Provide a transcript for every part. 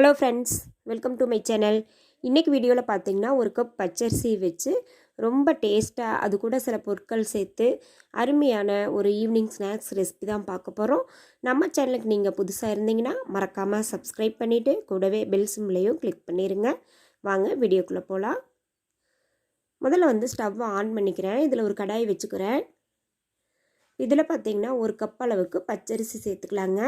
Hello friends welcome to my channel இன்றைக்கி வீடியோவில் பார்த்தீங்கன்னா ஒரு கப் பச்சரிசி வச்சு ரொம்ப டேஸ்ட்டாக அது கூட சில பொருட்கள் சேர்த்து அருமையான ஒரு ஈவினிங் ஸ்நாக்ஸ் ரெசிபி தான் பார்க்க போகிறோம் நம்ம சேனலுக்கு நீங்கள் புதுசாக இருந்தீங்கன்னா மறக்காமல் சப்ஸ்கிரைப் பண்ணிவிட்டு கூடவே பெல் சிம்லையும் கிளிக் பண்ணிடுங்க வாங்க வீடியோக்குள்ளே போகலாம் முதல்ல வந்து ஸ்டவ் ஆன் பண்ணிக்கிறேன். இதில் ஒரு கடாய் வச்சுக்கிறேன். இதில் பார்த்தீங்கன்னா ஒரு கப் அளவுக்கு பச்சரிசி சேர்த்துக்கலாங்க.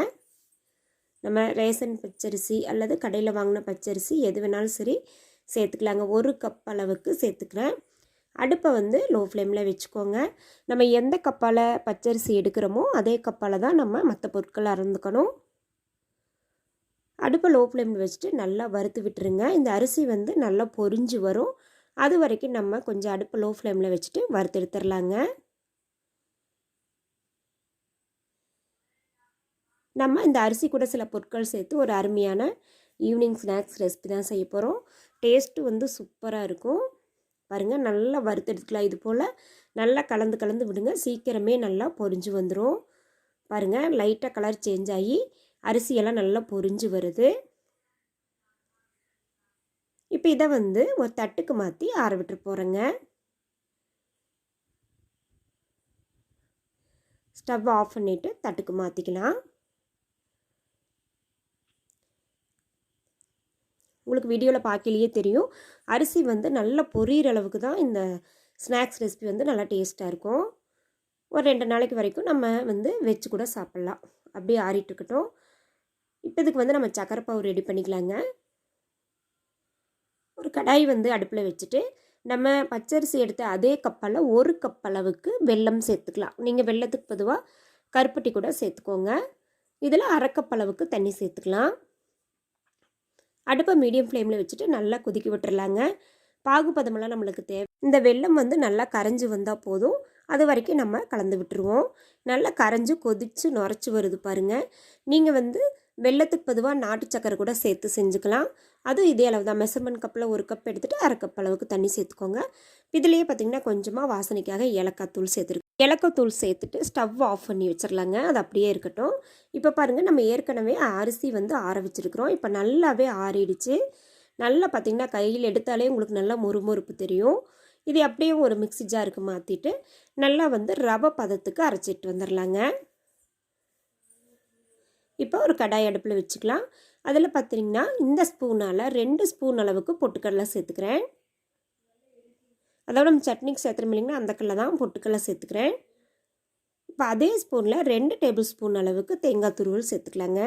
நம்ம ரேசன் பச்சரிசி அல்லது கடையில் வாங்கின பச்சரிசி எது வேணாலும் சரி சேர்த்துக்கலாங்க. ஒரு கப் அளவுக்கு சேர்த்துக்கிறேன். அடுப்பை வந்து லோ ஃப்ளேமில் வச்சுக்கோங்க. நம்ம எந்த கப்பால் பச்சரிசி எடுக்கிறோமோ அதே கப்பால் தான் நம்ம மற்ற பொருட்கள் அறந்துக்கணும் அடுப்பை லோ ஃப்ளேமில் வச்சுட்டு நல்லா வறுத்து விட்டுருங்க. இந்த அரிசி வந்து நல்லா பொரிஞ்சு வரும். அது வரைக்கும் நம்ம கொஞ்சம் அடுப்பை லோ ஃப்ளேமில் வச்சுட்டு வறுத்து எடுத்துடலாங்க நம்ம இந்த அரிசி கூட சில பொருட்கள் சேர்த்து ஒரு அருமையான ஈவினிங் ஸ்நாக்ஸ் ரெசிபி தான் செய்ய போகிறோம் டேஸ்ட்டு வந்து சூப்பராக இருக்கும். பாருங்கள் நல்லா வறுத்தெடுத்துக்கலாம். இது போல் நல்லா கலந்து கலந்து விடுங்க. சீக்கிரமே நல்லா பொரிஞ்சு வந்துடும் பாருங்கள் லைட்டாக கலர் சேஞ்ச் ஆகி அரிசியெல்லாம் நல்லா பொரிஞ்சு வருது. இப்போ இதை வந்து ஒரு தட்டுக்கு மாற்றி ஆற விட்டு போகிறேங்க ஸ்டவ் ஆஃப் பண்ணிவிட்டு தட்டுக்கு மாற்றிக்கலாம் உங்களுக்கு வீடியோவில் பார்க்கலையே தெரியும். அரிசி வந்து நல்லா பொரியிற அளவுக்கு தான் இந்த ஸ்நாக்ஸ் ரெசிபி வந்து நல்லா டேஸ்ட்டாக இருக்கும். ஒரு ரெண்டு நாளைக்கு வரைக்கும் நம்ம வந்து வச்சு கூட சாப்பிட்லாம். அப்படியே ஆறிட்டுருக்கட்டும் இப்போ இதுக்கு வந்து நம்ம சக்கரை பாவு ரெடி பண்ணிக்கலாங்க. ஒரு கடாய் வந்து அடுப்பில் வச்சுட்டு நம்ம பச்சரிசி எடுத்த அதே கப்பால் ஒரு கப் அளவுக்கு வெல்லம் சேர்த்துக்கலாம். நீங்கள் வெள்ளத்துக்கு பொதுவாக கருப்பட்டி கூட சேர்த்துக்கோங்க. இதில் அரைக்கப்பளவுக்கு அளவுக்கு தண்ணி சேர்த்துக்கலாம். அடுப்பை மீடியம் ஃப்ளேமில் வச்சுட்டு நல்லா கொதிக்க விட்டுறலாங்க. பாகுபதமெல்லாம் நம்மளுக்கு தேவை. இந்த வெள்ளம் வந்து நல்லா கரைஞ்சி வந்தால் போதும். அது வரைக்கும் நம்ம கலந்து விட்டுருவோம். நல்லா கரைஞ்சி கொதித்து நுரைச்சி வருது பாருங்கள் நீங்கள் வந்து வெள்ளத்துக்கு பொதுவாக நாட்டு சக்கரை கூட சேர்த்து செஞ்சுக்கலாம். அதுவும் இதே அளவு தான். மெஷர்மெண்ட் கப்பில் ஒரு கப் எடுத்துகிட்டு அரை கப் அளவுக்கு தண்ணி சேர்த்துக்கோங்க. இதுலேயே பார்த்திங்கன்னா கொஞ்சமாக வாசனைக்காக ஏலக்காய் தூள் சேர்த்துருக்கு இலக்கத்தூள் சேர்த்துட்டு ஸ்டவ் ஆஃப் பண்ணி வச்சிடலாங்க அது அப்படியே இருக்கட்டும். இப்போ பாருங்கள் நம்ம ஏற்கனவே அரிசி வந்து ஆற வச்சுருக்குறோம். இப்போ நல்லாவே ஆறிடுச்சு. நல்லா பார்த்திங்கன்னா கையில் எடுத்தாலே உங்களுக்கு நல்லா முறுமுறுப்பு தெரியும். இது அப்படியே ஒரு மிக்சி ஜாருக்கு மாற்றிட்டு நல்லா வந்து ரவை பதத்துக்கு அரைச்சிட்டு வந்துடலாங்க இப்போ ஒரு கடாய் அடுப்பில் வச்சுக்கலாம். அதில் பார்த்திங்கன்னா இந்த ஸ்பூனால் ரெண்டு ஸ்பூன் அளவுக்கு பொட்டுக்கடலை சேர்த்துக்கிறேன். அதாவது நம்ம சட்னிக்கு சேர்த்துறோம் இல்லைங்கன்னா அந்த கடலை தான் பொட்டுக்கடலை சேர்த்துக்கிறேன். இப்போ அதே ஸ்பூனில் ரெண்டு டேபிள் ஸ்பூன் அளவுக்கு தேங்காய் துருவல் சேர்த்துக்கலாங்க.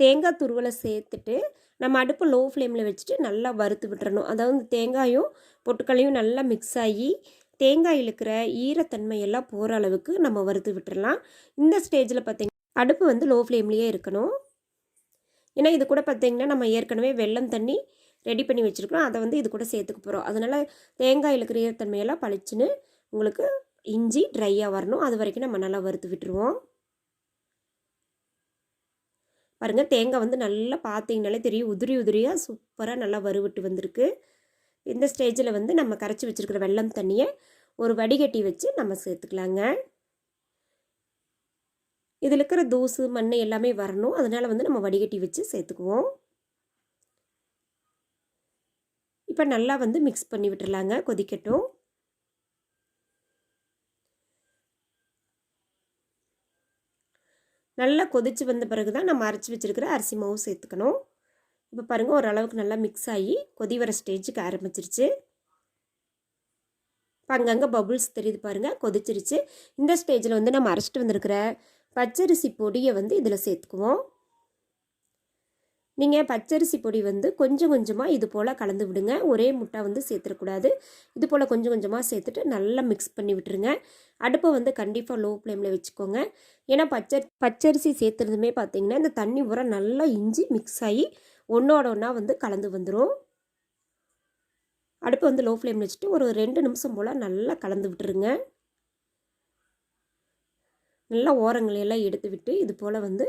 தேங்காய் துருவலை சேர்த்துட்டு நம்ம அடுப்பு லோ ஃப்ளேமில் வச்சுட்டு நல்லா வறுத்து விட்டுறணும். அதாவது தேங்காயும் பொட்டுக்கல்லையும் நல்லா மிக்ஸ் ஆகி தேங்காய் இழுக்கிற ஈரத்தன்மையெல்லாம் போகிற அளவுக்கு நம்ம வறுத்து விட்டுறலாம். இந்த ஸ்டேஜில் பார்த்திங்கன்னா அடுப்பு வந்து லோ ஃப்ளேம்லேயே இருக்கணும். ஏன்னா இது கூட பார்த்திங்கன்னா நம்ம ஏற்கனவே வெள்ளம் தண்ணி ரெடி பண்ணி வச்சுருக்கோம் அதை வந்து இது கூட சேர்த்துக்க போகிறோம் அதனால் தேங்காயில் இருக்கிற ஈரத்தன்மையெல்லாம் பளிச்சுன்னு உங்களுக்கு இஞ்சி ட்ரையாக வரணும். அது வரைக்கும் நம்ம நல்லா வறுத்து விட்டுருவோம். பாருங்கள் தேங்காய் வந்து நல்லா பார்த்தீங்கனாலே தெரியும். உதிரி உதிரியாக சூப்பராக நல்லா வறுவிட்டு வந்திருக்கு. இந்த ஸ்டேஜில் வந்து நம்ம கரைச்சி வச்சுருக்கிற வெள்ளம் தண்ணியை ஒரு வடிகட்டி வச்சு நம்ம சேர்த்துக்கலாங்க. இதில் இருக்கிற தூசு மண் எல்லாமே வரணும். அதனால் வந்து நம்ம வடிகட்டி வச்சு சேர்த்துக்குவோம். இப்போ நல்லா வந்து மிக்ஸ் பண்ணி விட்டுறலாங்க கொதிக்கட்டும். நல்லா கொதித்து வந்த பிறகு தான் நம்ம அரைச்சி வச்சுருக்கிற அரிசி மாவு சேர்த்துக்கணும். இப்போ பாருங்கள் ஓரளவுக்கு நல்லா மிக்ஸ் ஆகி கொதி வர ஸ்டேஜுக்கு ஆரம்பிச்சிருச்சு. இப்போ அங்கங்கே பபுள்ஸ் தெரியுது பாருங்கள் கொதிச்சிருச்சு. இந்த ஸ்டேஜில் வந்து நம்ம அரைச்சிட்டு வந்திருக்கிற பச்சரிசி பொடியை வந்து இதில் சேர்த்துக்குவோம். நீங்கள் பச்சரிசி பொடி வந்து கொஞ்சம் கொஞ்சமாக இது போல் கலந்து விடுங்க. ஒரே முட்டை வந்து சேர்த்துடக்கூடாது இது போல் கொஞ்சம் கொஞ்சமாக சேர்த்துட்டு நல்லா மிக்ஸ் பண்ணி விட்டுருங்க. அடுப்பை வந்து கண்டிப்பாக லோ ஃப்ளேமில் வச்சுக்கோங்க. ஏன்னா பச்சை பச்சரிசி சேர்த்துறதுமே பார்த்தீங்கன்னா இந்த தண்ணி உரம் நல்லா இஞ்சி மிக்ஸ் ஆகி ஒன்றோட ஒன்றா வந்து கலந்து வந்துடும் அடுப்பை வந்து லோ ஃப்ளேமில் வச்சுட்டு ஒரு ரெண்டு நிமிஷம் போல் நல்லா கலந்து விட்டுருங்க. நல்லா ஓரங்களையெல்லாம் எடுத்து விட்டு இது போல் வந்து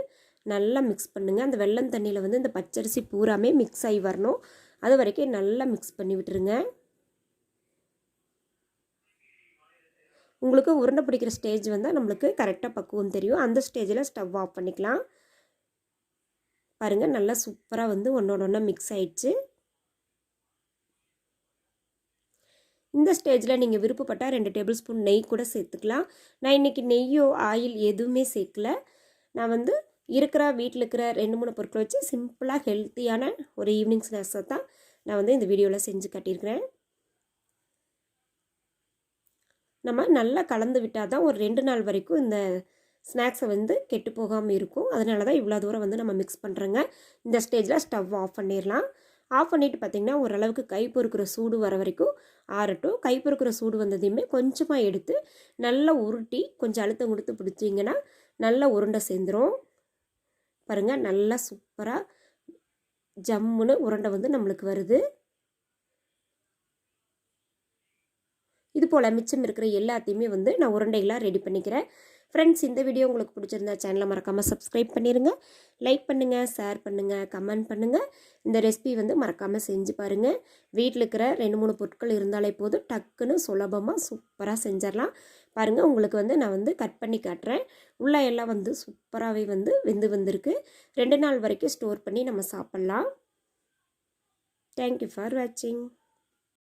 நல்லா மிக்ஸ் பண்ணுங்கள் அந்த வெள்ளம் தண்ணியில் வந்து இந்த பச்சரிசி பூராமே மிக்ஸ் ஆகி வரணும். அது வரைக்கும் நல்லா மிக்ஸ் பண்ணி விட்டுருங்க. உங்களுக்கு உருண்டை பிடிக்கிற ஸ்டேஜ் வந்தால் நம்மளுக்கு கரெக்டாக பக்குவம் தெரியும். அந்த ஸ்டேஜில் ஸ்டவ் ஆஃப் பண்ணிக்கலாம். பாருங்கள் நல்லா சூப்பராக வந்து ஒன்றோட ஒன்றா மிக்ஸ் ஆயிடுச்சு. இந்த ஸ்டேஜில் நீங்கள் விருப்பப்பட்டால் ரெண்டு டேபிள் ஸ்பூன் நெய் கூட சேர்த்துக்கலாம். நான் இன்றைக்கி நெய்யோ ஆயில் எதுவுமே சேர்க்கல. நான் வந்து இருக்கிற வீட்டில் இருக்கிற ரெண்டு மூணு பொருட்களை வச்சு சிம்பிளாக ஹெல்த்தியான ஒரு ஈவினிங் ஸ்நாக்ஸை தான் நான் வந்து இந்த வீடியோவில் செஞ்சு கட்டியிருக்கிறேன். நம்ம நல்லா கலந்து விட்டால் தான் ஒரு ரெண்டு நாள் வரைக்கும் இந்த ஸ்நாக்ஸை வந்து கெட்டு போகாமல் இருக்கும். அதனால தான் இவ்வளோ தூரம் வந்து நம்ம மிக்ஸ் பண்ணுறோங்க இந்த ஸ்டேஜில் ஸ்டவ் ஆஃப் பண்ணிடலாம். ஆஃப் பண்ணிவிட்டு பார்த்திங்கன்னா ஓரளவுக்கு கை பொறுக்கிற சூடு வர வரைக்கும் ஆறட்டும். கை பொறுக்கிற சூடு வந்ததையுமே கொஞ்சமாக எடுத்து நல்லா உருட்டி கொஞ்சம் அழுத்தம் கொடுத்து பிடிச்சிங்கன்னா நல்லா உருண்டை சேர்ந்துடும் பாருங்கள் நல்லா சூப்பராக ஜம்முன்னு உருண்டை வந்து நம்மளுக்கு வருது. இது போல் மிச்சம் இருக்கிற எல்லாத்தையுமே வந்து நான் உருண்டைகளாக ரெடி பண்ணிக்கிறேன். ஃப்ரெண்ட்ஸ் இந்த வீடியோ உங்களுக்கு பிடிச்சிருந்தா சேனலை மறக்காமல் சப்ஸ்கிரைப் பண்ணிடுங்க லைக் பண்ணுங்கள் ஷேர் பண்ணுங்கள் கமெண்ட் பண்ணுங்கள் இந்த ரெசிபி வந்து மறக்காமல் செஞ்சு பாருங்கள் வீட்டில் இருக்கிற ரெண்டு மூணு பொருட்கள் இருந்தாலே போதும். டக்குன்னு சுலபமாக சூப்பராக செஞ்சிடலாம். பாருங்கள் உங்களுக்கு வந்து நான் வந்து கட் பண்ணி காட்டுறேன். உள்ள எல்லாம் வந்து சூப்பராகவே வந்து வெந்து வந்திருக்கு. ரெண்டு நாள் வரைக்கும் ஸ்டோர் பண்ணி நம்ம சாப்பிட்லாம். தேங்க்யூ ஃபார் வாட்சிங்